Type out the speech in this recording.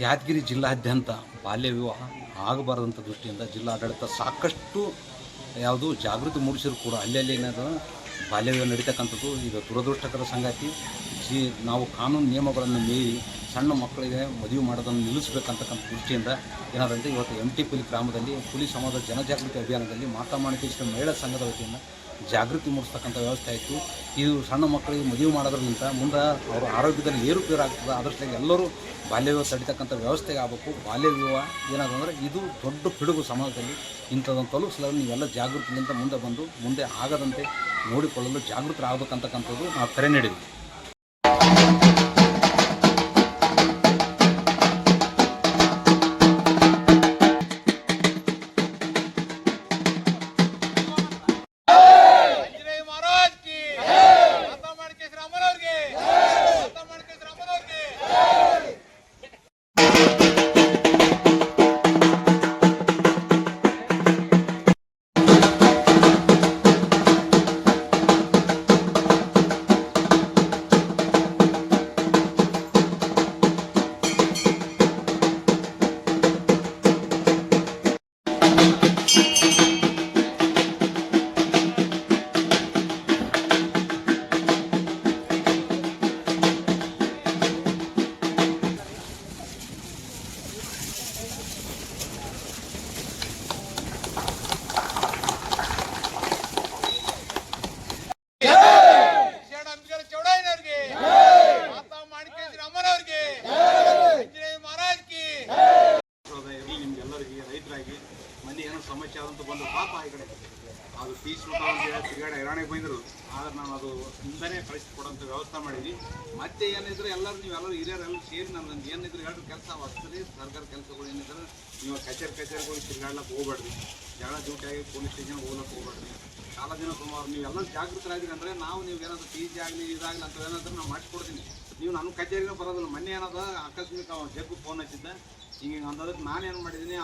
ಯಾದಗಿರಿ ಜಿಲ್ಲಾದ್ಯಂತ ಬಾಲ್ಯ ವಿವಾಹ ಆಗಬಾರದಂಥ ದೃಷ್ಟಿಯಿಂದ ಜಿಲ್ಲಾಡಳಿತ ಸಾಕಷ್ಟು ಯಾವುದು ಜಾಗೃತಿ ಮೂಡಿಸಿದ್ರು ಕೂಡ ಅಲ್ಲಲ್ಲಿ ಏನಾದರೂ ಬಾಲ್ಯ ವಿವಾಹ ನಡೀತಕ್ಕಂಥದ್ದು ಇದು ದುರದೃಷ್ಟಕರ ಸಂಗತಿ. ಜಿ, ನಾವು ಕಾನೂನು ನಿಯಮಗಳನ್ನು ಮೀರಿ ಸಣ್ಣ ಮಕ್ಕಳಿಗೆ ಮದುವೆ ಮಾಡೋದನ್ನು ನಿಲ್ಲಿಸಬೇಕಂತಕ್ಕಂಥ ದೃಷ್ಟಿಯಿಂದ ಏನಾದಂತೆ ಇವತ್ತು ಎಂ ಟಿ ಪುಲಿ ಗ್ರಾಮದಲ್ಲಿ, ಪುಲಿ ಸಮಾಜದ ಜನಜಾಗೃತಿ ಅಭಿಯಾನದಲ್ಲಿ ಮಾತಾ ಮಾಣಿಕೇಶ್ವರ ಮಹಿಳಾ ಸಂಘದ ವತಿಯಿಂದ ಜಾಗೃತಿ ಮೂಡಿಸ್ತಕ್ಕಂಥ ವ್ಯವಸ್ಥೆ ಆಯಿತು. ಇದು ಸಣ್ಣ ಮಕ್ಕಳಿಗೆ ಮದುವೆ ಮಾಡೋದ್ರಿಂದ ಮುಂದೆ ಅವರ ಆರೋಗ್ಯದಲ್ಲಿ ಏರುಪೇರು ಆಗ್ತದೆ. ಅದರಷ್ಟಾಗಿ ಎಲ್ಲರೂ ಬಾಲ್ಯ ವಿವಾಹ ತಡಿತಕ್ಕಂಥ ವ್ಯವಸ್ಥೆಗೆ ಆಗಬೇಕು. ಬಾಲ್ಯ ವಿವಾಹ ಏನಾದ್ರು ಅಂದರೆ ಇದು ದೊಡ್ಡ ಪಿಡುಗು ಸಮಾಜದಲ್ಲಿ. ಇಂಥದ್ದನ್ನು ತಲುಪಿಸಲು ನೀವೆಲ್ಲ ಜಾಗೃತಿಯಿಂದ ಮುಂದೆ ಬಂದು ಮುಂದೆ ಆಗದಂತೆ ನೋಡಿಕೊಳ್ಳಲು ಜಾಗೃತರಾಗಬೇಕಂತಕ್ಕಂಥದ್ದು ನಾವು ಕರೆ ನೀಡಿದ್ವಿ. ಸಮಸ್ಯೆ ಆದಂತ ಬಂದು ಪಾಪ ಈ ಕಡೆ ಅದು ಪೀಸ್ ಅಂತ ಹೇಳಿ ತಿರುಗಾಡ ಹೈರಾಣಿಗೆ ಬಂದರು. ಆದ್ರೆ ನಾನು ಅದು ಹಿಂದನೇ ಕಳಿಸ್ಕೊಡೋಂಥ ವ್ಯವಸ್ಥೆ ಮಾಡಿದ್ವಿ. ಮತ್ತೆ ಏನಿದ್ರೆ ಎಲ್ಲರೂ ನೀವೆಲ್ಲರೂ ಹಿರಿಯರೆಲ್ಲ ಸೇರಿ ನಾನು ಏನಿದ್ರು ಎರಡು ಕೆಲಸ ವಸ್ತರಿ ಸರ್ಕಾರ ಕೆಲಸಗಳು ಏನಿದ್ರೆ ನೀವು ಕಚೇರಿ ಕಚೇರಿಗಳು ತಿರುಗಾಡ್ಲಕ್ಕೆ ಹೋಗ್ಬೇಡ್ರಿ. ಜಗಳ ಆಗಿ ಪೊಲೀಸ್ ಸ್ಟೇಷನ್ ಹೋಗ್ಲಕ್ಕೆ ಹೋಗ್ಬೇಡ್ರಿ. ಕಾಲ ದಿನ ಸುಮಾರು ನೀವೆಲ್ಲ ಜಾಗೃತರಾಗಿರಿ ಅಂದರೆ ನಾವು ನೀವು ಏನಾದರೂ ಫೀಸ್ ಆಗಲಿ ಇದಾಗಲಿ ಅಂತ ಏನಾದರೂ ನಾವು ಮಾಡಿಸ್ಕೊಡ್ತೀನಿ. ನೀವು ನನ್ನ ಕಚೇರಿನೂ ಬರೋದಿಲ್ಲ ಮೊನ್ನೆ ಏನದ ಆಕಸ್ಮಿಕ ಜಗ್ಗು ಫೋನ್ ಹಚ್ಚಿದ್ದೆ. ಹಿಂಗೆ ಅಂತದಕ್ಕೆ ನಾನು ಏನು ಮಾಡಿದ್ದೀನಿ?